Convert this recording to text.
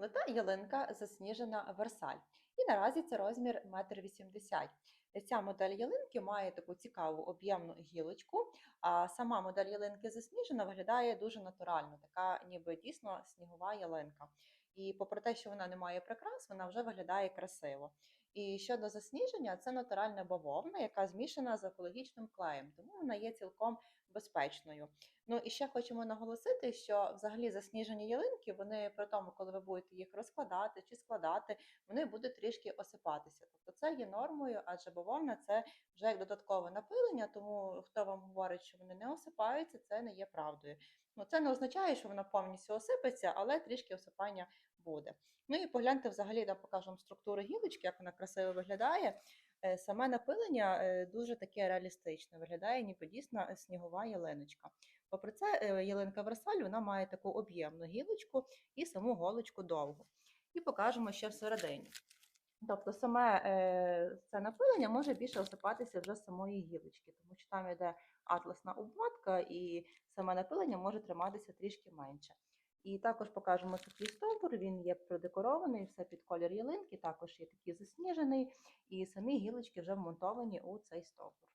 Лита ялинка засніжена Версаль. І наразі це розмір 1,80 м. Ця модель ялинки має таку цікаву об'ємну гілочку, а сама модель ялинки засніжена виглядає дуже натурально, така ніби дійсно снігова ялинка. І попри те, що вона не має прикрас, вона вже виглядає красиво. І щодо засніження, це натуральна бавовна, яка змішана з екологічним клеєм, тому вона є цілком безпечною. Ну і ще хочемо наголосити, що взагалі засніжені ялинки, вони при тому, коли ви будете їх розкладати чи складати, вони будуть трішки осипатися. Тобто це є нормою, адже бавовна це вже як додаткове напилення, тому хто вам говорить, що вони не осипаються, це не є правдою. Ну, це не означає, що вона повністю осипеться, але трішки осипання буде. Ну і погляньте взагалі, да, покажемо структуру гілочки, як вона красиво виглядає. Е, Саме напилення е, дуже таке реалістичне, виглядає ніби дійсно е, снігова ялиночка. Попри це, ялинка Версаль вона має таку об'ємну гілочку і саму голочку довгу. І покажемо ще всередині. Тобто саме це напилення може більше осипатися вже з самої гілочки, тому що там йде атласна обмотка, і саме напилення може триматися трішки менше. І також покажемо такий стовбур, він є продекорований, все під колір ялинки, також є такий засніжений, і самі гілочки вже вмонтовані у цей стовбур.